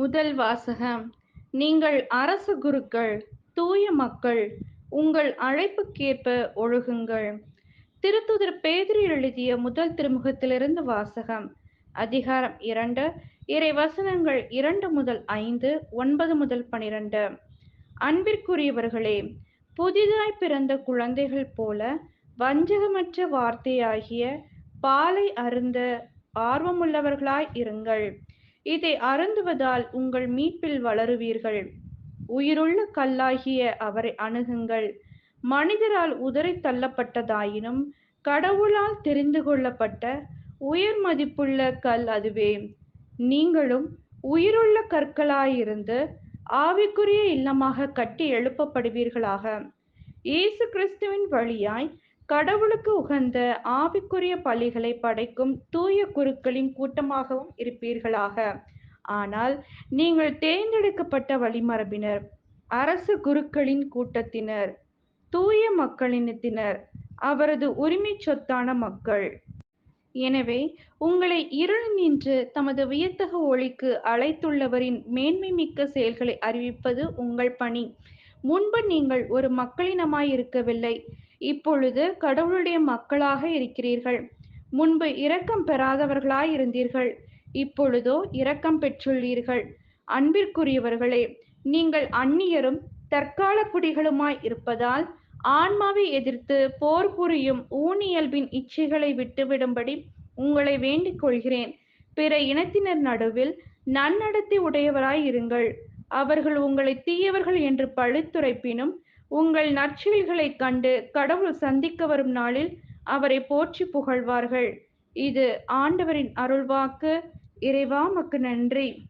முதல் வாசகம். நீங்கள் அரச குருக்கள் தூய மக்கள் உங்கள் அழைப்புக்கேற்ப ஒழுகுங்கள். திருத்துதர் பேதிரி எழுதிய முதல் திருமுகத்திலிருந்து வாசகம். அதிகாரம் இரண்டு இறை வசனங்கள் இரண்டு முதல் ஐந்து ஒன்பது முதல் பனிரெண்டு. அன்பிற்குரியவர்களே புதிதாய் பிறந்த குழந்தைகள் போல வஞ்சகமற்ற வார்த்தையாகிய பாலை அருந்த ஆர்வமுள்ளவர்களாய் இருங்கள். இதை அருந்துவதால் உங்கள் மீட்பில் வளருவீர்கள். உயிருள்ள கல்லாகிய அவரை அணுகுங்கள். மனிதரால் உதறி தள்ளப்பட்டதாயினும் கடவுளால் தெரிந்து கொள்ளப்பட்ட உயர் மதிப்புள்ள கல் அதுவே. நீங்களும் உயிருள்ள கற்களாயிருந்து ஆவிக்குரிய இல்லமாக கட்டி எழுப்பப்படுவீர்களாக. இயேசு கிறிஸ்துவின் வழியாய் கடவுளுக்கு உகந்த ஆவிக்குரிய பலிகளை படைக்கும் தூய குருக்களின் கூட்டமாகவும் இருப்பீர்களாக. ஆனால் நீங்கள் தேர்ந்தெடுக்கப்பட்ட வழிமரபினர் அரசு குருக்களின் கூட்டத்தினர் தூய மக்களினத்தினர் அவரது உரிமை சொத்தான மக்கள். எனவே உங்களை இருள் நின்று தமது வியத்தக ஒளிக்கு அழைத்துள்ளவரின் மேன்மை மிக்க செயல்களை அறிவிப்பது உங்கள் பணி. முன்பு நீங்கள் ஒரு மக்களினமாய் இருக்கவில்லை இப்பொழுது கடவுளுடைய மக்களாக இருக்கிறீர்கள். முன்பு இரக்கம் பெறாதவர்களாய் இருந்தீர்கள் இப்பொழுதோ இரக்கம் பெற்றுள்ளீர்கள். அன்பிற்குரியவர்களே நீங்கள் அந்நியரும் தற்கால குடிகளுமாய் இருப்பதால் ஆன்மாவை எதிர்த்து போர் புரியும் ஊனியல்பின் இச்சைகளை விட்டுவிடும்படி உங்களை வேண்டிக் கொள்கிறேன். பிற இனத்தினர் நடுவில் நன்னடத்தை உடையவராய் இருங்கள் அவர்கள் உங்களை தீயவர்கள் என்று பழித்துரைப்பினும் உங்கள் நற்செயல்களைக் கண்டு கடவுள் சந்திக்க வரும் நாளில் அவரை போற்றி புகழ்வார்கள். இது ஆண்டவரின் அருள்வாக்கு. இறைவாமக்கு நன்றி.